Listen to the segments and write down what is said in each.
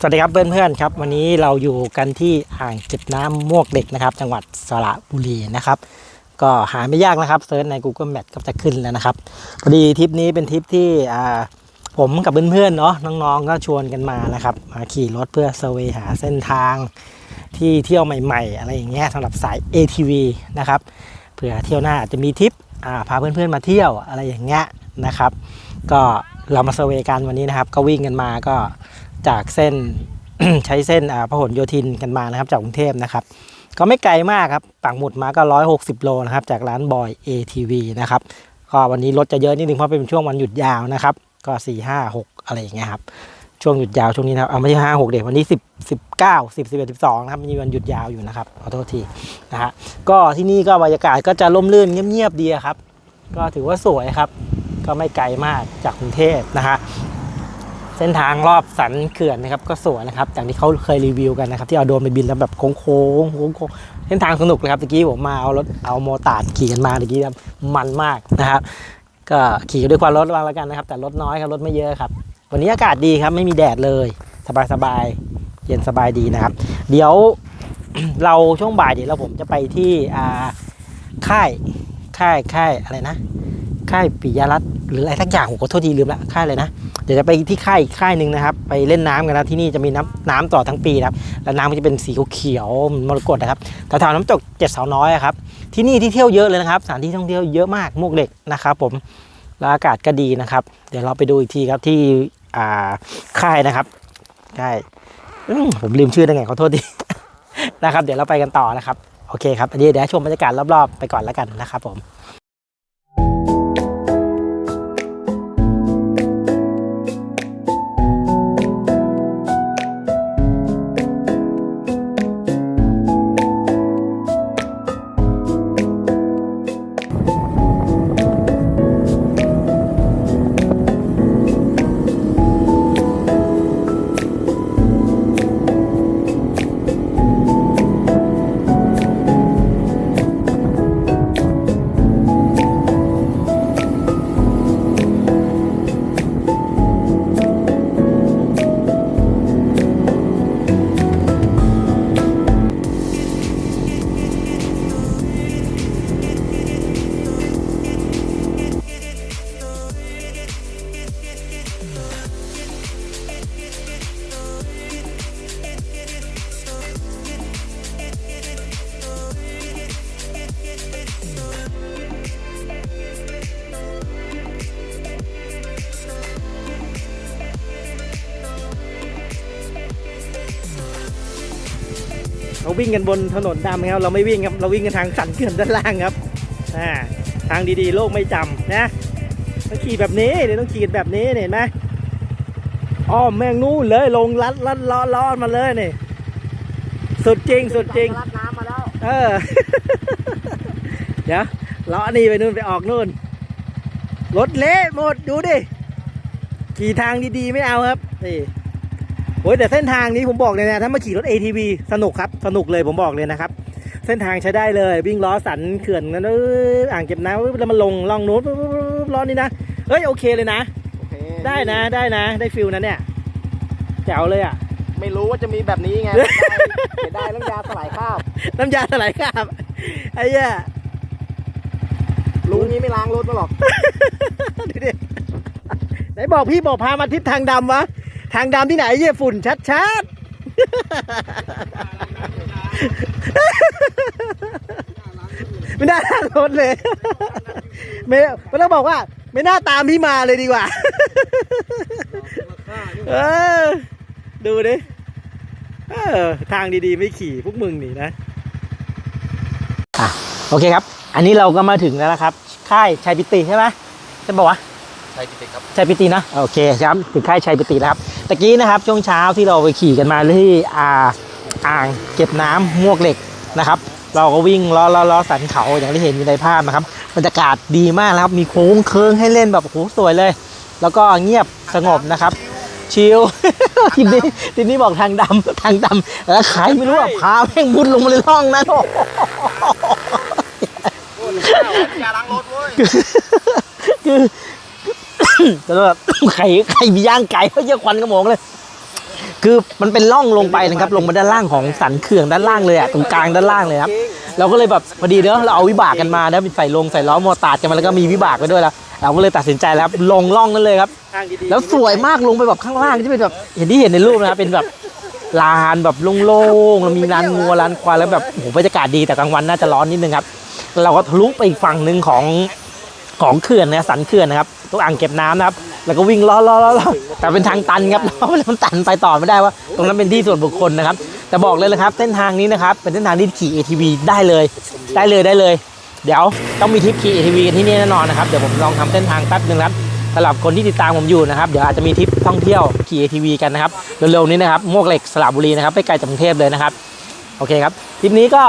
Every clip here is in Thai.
สวัสดีครับเพื่อนๆครับ วันนี้เราอยู่กันที่อ่างเก็บน้ำมวกเหล็กนะครับ จังหวัดสระบุรีนะครับ ก็หาไม่ยากนะครับเซิร์ชใน Google Map ก็จะขึ้นแล้วนะครับพอดีทริปนี้เป็นทริปที่ผมกับเพื่อนๆเนาะน้องๆก็ชวนกันมานะครับมาขี่รถเพื่อเซเวย์หาเส้นทางที่เที่ยวใหม่ ๆ อะไรอย่างเงี้ยสำหรับสาย ATV นะครับเผื่อเที่ยวหน้าอาจจะมีทริปพาเพื่อนๆมาเที่ยวอะไรอย่างเงี้ยนะครับ ก็เรามาเซเวกันวันนี้นะครับ ก็วิ่งกันมาก็ จากเส้นใช้เส้นอ่าพหลโยธินกันมานะครับ จากกรุงเทพนะครับ ก็ไม่ไกลมากครับปักหมุดมาก็ 160 โลนะครับ จากร้านบอย ATV นะครับก็วันนี้รถจะเยอะนิดนึงเพราะเป็นช่วงวันหยุดยาวนะครับ ก็ 4 5 6 อะไรอย่างเงี้ยครับช่วงหยุดยาวช่วงนี้นะครับเอาไม่ใช่ห้าหกเด็กวันนี้สิบสิบเก้าสิบสิบเอ็ดสิบสองนะครับมีวันหยุดยาวอยู่นะครับขอโทษทีนะฮะก็ที่นี่ก็บรรยากาศก็จะร่มรื่นเงียบๆดีครับ ก็ถือว่าสวยครับ ก็ไม่ไกลมากจากกรุงเทพนะฮะ เส้นทางรอบสันเขื่อนนะครับก็สวยนะครับจากที่เขาเคยรีวิวกันนะครับ ที่เอาโดรนไปบินแล้วแบบโค้งๆโค้งโค้งเส้นทางสนุกเลยครับตะกี้ผมมาเอารถเอาโมตาร์ดขี่กันมาตะกี้แบบมันมากนะครับ ก็ขี่ด้วยความรถระวังแล้วกันนะครับ แต่รถน้อยครับรถไม่เยอะครับ วันนี้อากาศดีครับไม่มีแดดเลย สบายสบายเย็นสบายดีนะครับ เดี๋ยวเราช่วงบ่ายเดี๋ยวเราผมจะไปที่อ่าค่ายค่ายค่ายอะไรนะ ค่ายปิยรัตน์ หรืออะไรทักอย่างผมขอโทษทีลืมละค่ายเลยนะเดี๋ยวจะไปที่ค่ายอีกค่ายหนึ่งนะครับ ไปเล่นน้ำกันนะที่นี่จะมีน้ำน้ำต่อทั้งปีนะครับแล้วน้ำมันจะเป็นสีเขียวมรกตนะครับแถวๆน้ำตกเจ็ดสาวน้อยครับที่นี่ที่เที่ยวเยอะเลยนะครับสถานที่ท่องเที่ยวเยอะมากมวกเหล็กนะครับ ผมแล้วอากาศก็ดีนะครับ เดี๋ยวเราไปดูอีกทีครับที่ค่ายนะครับค่ายผมลืมชื่อได้ไงขอโทษทีนะครับ เดี๋ยวเราไปกันต่อนะครับโอเคครับอันนี้เดี๋ยวชมบรรยากาศรอบๆไปก่อนแล้วกันนะครับผม เราวิ่งกันบนถนนดำครับ เราไม่วิ่งครับ เราวิ่งกันทางสันเขื่อนด้านล่างครับอ่าทางดีๆ โลกไม่จำนะต้องขี่แบบนี้เดี๋ยวต้องขี่กันแบบนี้เนี่ยเห็นไหมอ้อมแม่งนู่นเลยลงลัดลัดล้อล้อมาเลยนี่สุดจริงสุดจริงรัดน้ำมาแล้วเออเดี๋ยวล้อนี่ไปนู่นไปออกนู่นรถเละหมดดูดิขี่ทางดีๆไม่เอาครับนี่ โอ้ยแต่เส้นทางนี้ผมบอกเลยนะถ้ามาขี่รถ ATV สนุกครับ สนุกเลยผมบอกเลยนะครับ เส้นทางใช้ได้เลย วิ่งล้อสันเขื่อนนั้นเอ้ยอ่างเก็บน้ำแล้วมันลงล่องนู้นปุ๊บปุ๊บปุ๊บล้อนี่นะเฮ้ยโอเคเลยนะโอเคได้นะได้นะ ได้ฟิลนะเนี่ยแจ๋วเลยอะไม่รู้ว่าจะมีแบบนี้ไงเสียดายน้ำยาสลายข้าวน้ำยาสลายคราบไอ้เหี้ยลุงนี้ไม่ล้างรถมาหรอกดูดิไหนบอกพี่บอกพามาทิศทางดำวะ ทางดำที่ไหนเยี่ยฝุ่นชัดชัดๆไม่น่าล้างรถเลย ไม่ไม่ต้องบอกว่า ไม่น่าตามพี่มาเลยดีกว่า เออ ดูดิเออทางดีๆไม่ขี่พวกมึงนี่นะโอเคครับ อันนี้เราก็มาถึงแล้วนะครับ ค่ายชัยปิติใช่ไหมใช่ปะวะใช่จริงครับชัยปิตินะโอเคครับถึงค่ายชัยปิติแล้วครับตะกี้นะครับช่วงเช้าที่เราไปขี่กันมาที่อ่าอ่างเก็บน้ำมวกเหล็กนะครับ เราก็วิ่งล้อล้อล้อสันเขาอย่างที่เห็นอยู่ในภาพนะครับบรรยากาศดีมากนะครับ มีโค้งเคิงให้เล่นแบบโอ้โหสวยเลย แล้วก็เงียบสงบนะครับ ชิลทีนี้ทีนี้บอกทางดำทางดำแล้วใครไม่รู้อะพาแม่งบุญลงมาในร่องนั้นโอ้โหอย่าล้างรถเว้ยคือ แต่ว่าไข่ไข่มีย่างไก่เขาเยอะควันกระโมงเลย คือมันเป็นร่องลงไปนะครับ ลงมาด้านล่างของสันเขื่องด้านล่างเลยอะตรงกลางด้านล่างเลยครับเราก็เลยแบบพอดีเนอะเราเอาวิบากกันมานะใส่ลงใส่ล้อมอตาร์ดกันมาแล้วก็มีวิบากไปด้วยแล้วเราก็เลยตัดสินใจแล้วครับลงร่องนั่นเลยครับทางดีๆแล้วสวยมากลงไปแบบข้างล่างที่เป็นแบบเห็นที่เห็นในรูปนะครับเป็นแบบลานแบบโล่งๆแล้วมีลานงัวลานควายแล้วแบบโอ้โหบรรยากาศดีแต่กลางวันน่าจะร้อนนิดนึงครับแล้วเราก็ทะลุไปอีกฝั่งหนึ่งของ ของเขื่อนนะสันเขื่อนนะครับตรงอ่างเก็บน้ำนะครับ แล้วก็วิ่งล้อล้อล้อล้อแต่เป็นทางตันครับมันตันไปต่อไม่ได้ว่า ตรงนั้นเป็นที่ส่วนบุคคลนะครับ แต่บอกเลยนะครับ เส้นทางนี้นะครับ เป็นเส้นทางที่ขี่ ATV ได้เลย ได้เลยได้เลย เดี๋ยวต้องมีทริปขี่ ATV กันที่นี่แน่นอนนะครับเดี๋ยวผมลองทำเส้นทางแป๊บหนึงครับสำหรับคนที่ติดตามผมอยู่นะครับเดี๋ยวอาจจะมีทริปท่องเที่ยวขี่ ATV กันนะครับเร็วๆนี้นะครับมวกเหล็กสระบุรีนะครับไม่ไกลจากกรุงเทพเลยนะครับโอเคครับทริปนี้ก็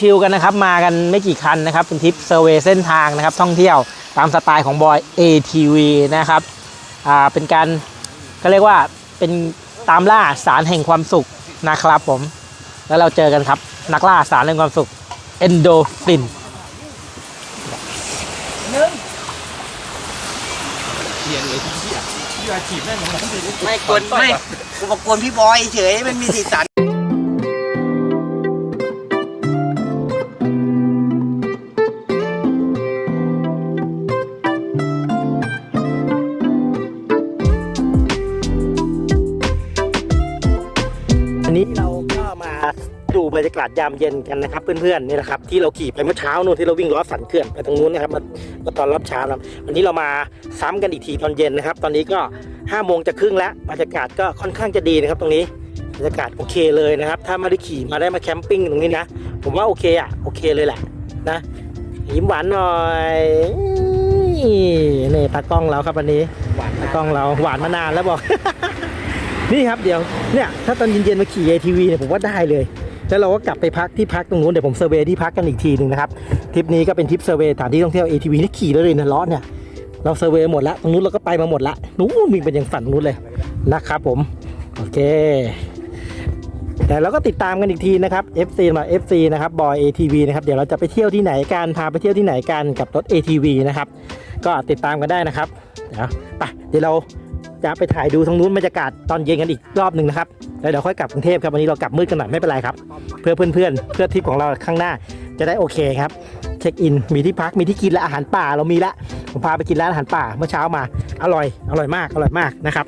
ชิวๆกันนะครับ มากันไม่กี่คันนะครับ เป็นทริปเซอร์เวย์เส้นทางนะครับ ท่องเที่ยวตามสไตล์ของบอย ATV นะครับอ่าเป็นการก็เรียกว่าเป็นตามล่าสารแห่งความสุขนะครับผม แล้วเราเจอกันครับ นักล่าสารแห่งความสุข endorphin ไม่กวนไม่กูบอกกวนพี่บอยเฉยมันมีสีสันอัน กาศยามเย็นกันนะครับเพื่อนๆนี่แหละครับที่เราขี่ไปเมื่อเช้านู่นที่เราวิ่งล้อสันเขื่อนไปตรงนู้นนะครับมามาตอนรับเช้านะครับวันนี้เรามาซ้ำกันอีกทีตอนเย็นนะครับ ตอนนี้ก็5้าโมงจะครึ่งแล้วบรรยากาศก็ค่อนข้างจะดีนะครับตรงนี้บรรยากาศโอเคเลยนะครับ ถ้ามาได้ขี่มาได้มาแคมปิ้งตรงนี้นะ ผมว่าโอเคอะโอเคเลยแหละนะยิ้มหวานหน่อยนี่ตากล้องเราครับวันนี้หวานตากล้องเราหวานมานานแล้วบอกนี่ครับเดี๋ยวเนี่ยถ้าตอนเย็นๆมาขี่ ATV เนี่ยผมว่าได้เลย แล้วเราก็กลับไปพักที่พักตรงนู้นเดี๋ยวผมเซอร์เวย์ที่พักกันอีกทีหนึ่งนะครับทริปนี้ก็เป็นทริปเซอร์เวย์สถานที่ท่องเที่ยว ATV ที่ขี่ได้เลยนะล้อเนี่ยเราเซอร์เวย์หมดแล้วตรงนู้นเราก็ไปมาหมดละนู้นมีเป็นอย่างฝันตรงนู้นเลยนะครับผมโอเค แต่เราก็ติดตามกันอีกทีนะครับ FC มา FC นะครับบอย ATV นะครับเดี๋ยวเราจะไปเที่ยวที่ไหนกันพาไปเที่ยวที่ไหนกันกับรถ ATV นะครับก็ติดตามกันได้นะครับเดี๋ยวไปเดี๋ยวเรา จะไปถ่ายดูทางนู้นบรรยากาศตอนเย็นกันอีกรอบหนึ่งนะครับแล้วเดี๋ยวค่อยกลับกรุงเทพครับวันนี้เรากลับมืดกันหน่อยไม่เป็นไรครับ เพื่อเพื่อนๆเพื่อทริปของเราข้างหน้าจะได้โอเคครับ เช็คอินมีที่พักมีที่กินและอาหารป่าเรามีละผมพาไปกินร้านอาหารป่าเมื่อเช้ามาอร่อยอร่อยมากอร่อยมากนะครับ